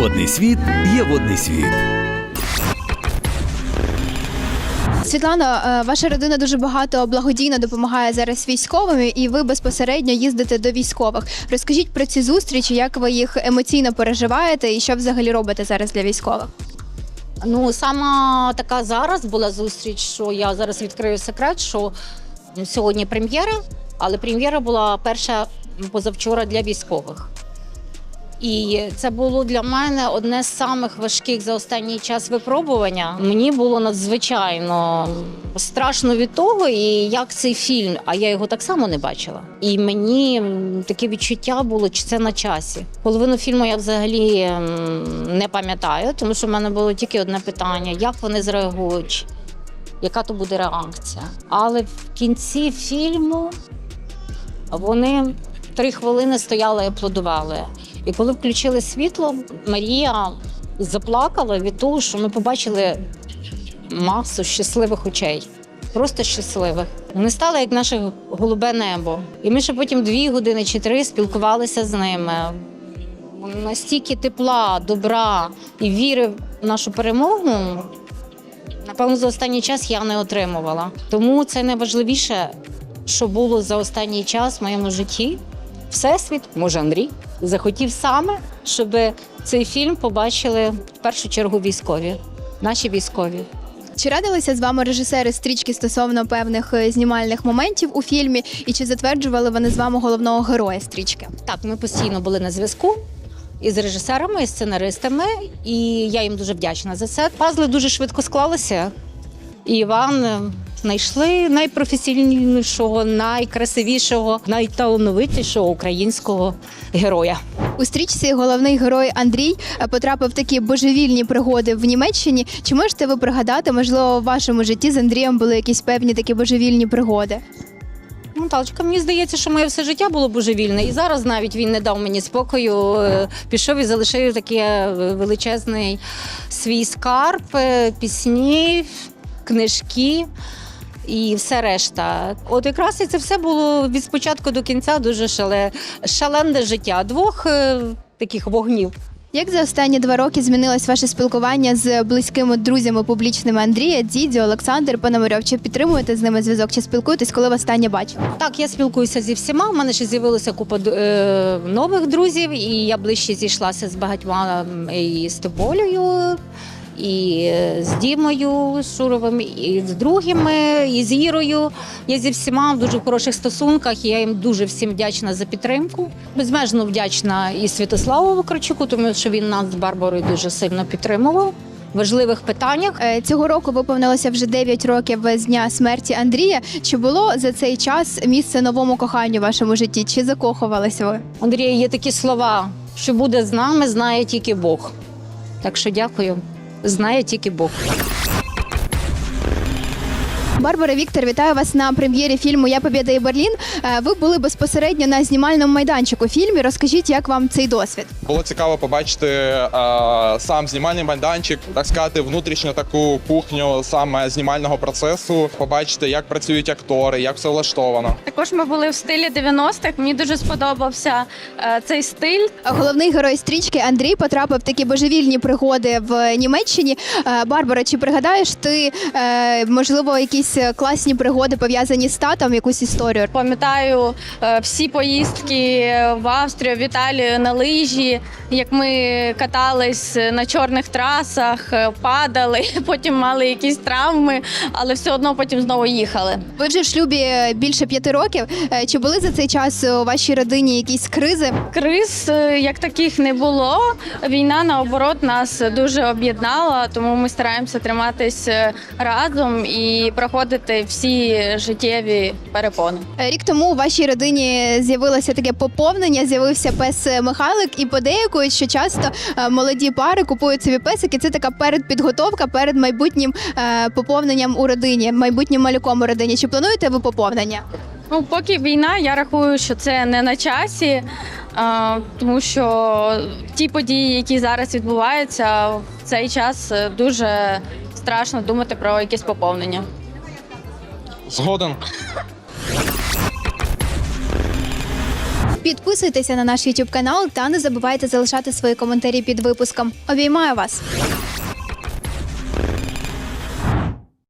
Водний світ є водний світ. Світлано, е, ваша родина дуже багато благодійно допомагає зараз військовим, і ви безпосередньо їздите до військових. Розкажіть про ці зустрічі, як ви їх емоційно переживаєте, і що взагалі робите зараз для військових? Ну, сама така зараз була зустріч, що я зараз відкрию секрет, що сьогодні прем'єра, але прем'єра була перша позавчора для військових. І це було для мене одне з самих важких за останній час випробування. Мені було надзвичайно страшно від того, і як цей фільм, а я його так само не бачила. І мені таке відчуття було, чи це на часі. Половину фільму я взагалі не пам'ятаю, тому що в мене було тільки одне питання: як вони зреагують, яка то буде реакція. Але в кінці фільму вони три хвилини стояли і аплодували. І коли включили світло, Марія заплакала від того, що ми побачили масу щасливих очей. Просто щасливих. Вони стали як наше голубе небо. І ми ще потім дві години чи три спілкувалися з ними. Настільки тепла, добра і віри в нашу перемогу, напевно, за останній час я не отримувала. Тому це найважливіше, що було за останній час в моєму житті. Всесвіт, може, Андрій, захотів саме, щоб цей фільм побачили в першу чергу військові, наші військові. Чи радилися з вами режисери стрічки стосовно певних е, знімальних моментів у фільмі, і чи затверджували вони з вами головного героя стрічки? Так, ми постійно були на зв'язку із режисерами, і сценаристами, і я їм дуже вдячна за це. Пазли дуже швидко склалися. І Іван знайшли найпрофесійнішого, найкрасивішого, найталановитішого українського героя. У стрічці головний герой Андрій потрапив в такі божевільні пригоди в Німеччині. Чи можете ви пригадати, можливо, в вашому житті з Андрієм були якісь певні такі божевільні пригоди? Ну, Талочка, мені здається, що моє все життя було божевільне, і зараз навіть він не дав мені спокою. е, Пішов і залишив такий е, величезний свій скарб, е, пісні, книжки. І все решта. От якраз і це все було від спочатку до кінця дуже шале, шалене життя. Двох е, таких вогнів. Як за останні два роки змінилось ваше спілкування з близькими друзями публічними Андрія, Дідзі, Олександр Пономарьов? Чи підтримуєте з ними зв'язок? Чи спілкуєтесь, коли востаннє бачили? Так, я спілкуюся зі всіма. У мене ще з'явилося купа е, нових друзів, і я ближче зійшлася з багатьма і з Тоболею, і з Дімою Шуровим, і з другими, і з Ірою. Я зі всіма в дуже хороших стосунках. І я їм дуже всім вдячна за підтримку. Безмежно вдячна і Святославу Вакарчуку, тому що він нас з Барбарою дуже сильно підтримував важливих питаннях. Е, Цього року виповнилося вже 9 років з дня смерті Андрія. Чи було за цей час місце новому коханню в вашому житті? Чи закохувалися ви? Андрія, є такі слова, що буде з нами, знає тільки Бог. Так що дякую. Знає тільки Бог. Барбара Віктор, вітаю вас на прем'єрі фільму Я Побєда і Берлін. Е, Ви були безпосередньо на знімальному майданчику фільмі. Розкажіть, як вам цей досвід? Було цікаво побачити е, сам знімальний майданчик, так сказати, внутрішню таку кухню саме знімального процесу, побачити, як працюють актори, як все влаштовано. Також ми були в стилі 90-х. Мені дуже сподобався е, цей стиль. Головний герой стрічки Андрій потрапив в такі божевільні пригоди в Німеччині. Е, Барбара, чи пригадаєш ти е, можливо якісь класні пригоди пов'язані з татом, якусь історію? Пам'ятаю е, всі поїздки в Австрію, в Італію на лижі, як ми катались на чорних трасах, е, падали, потім мали якісь травми, але все одно потім знову їхали. Ви вже в шлюбі більше п'яти років. Е, Чи були за цей час у вашій родині якісь кризи? Криз е, як таких не було. Війна наоборот нас дуже об'єднала, тому ми стараємося триматись е, разом і проходити всі життєві перепони. Е, Рік тому у вашій родині з'явилося таке поповнення, з'явився пес Михайлик, і подейкують, що часто е, молоді пари купують собі песики. Це така передпідготовка перед майбутнім е, поповненням у родині, майбутнім малюком у родині. Чи плануєте ви поповнення? Ну, поки війна, я рахую, що це не на часі, е, тому що ті події, які зараз відбуваються, в цей час дуже страшно думати про якесь поповнення. Згоден. Підписуйтеся на наш YouTube канал та не забувайте залишати свої коментарі під випуском. Обіймаю вас!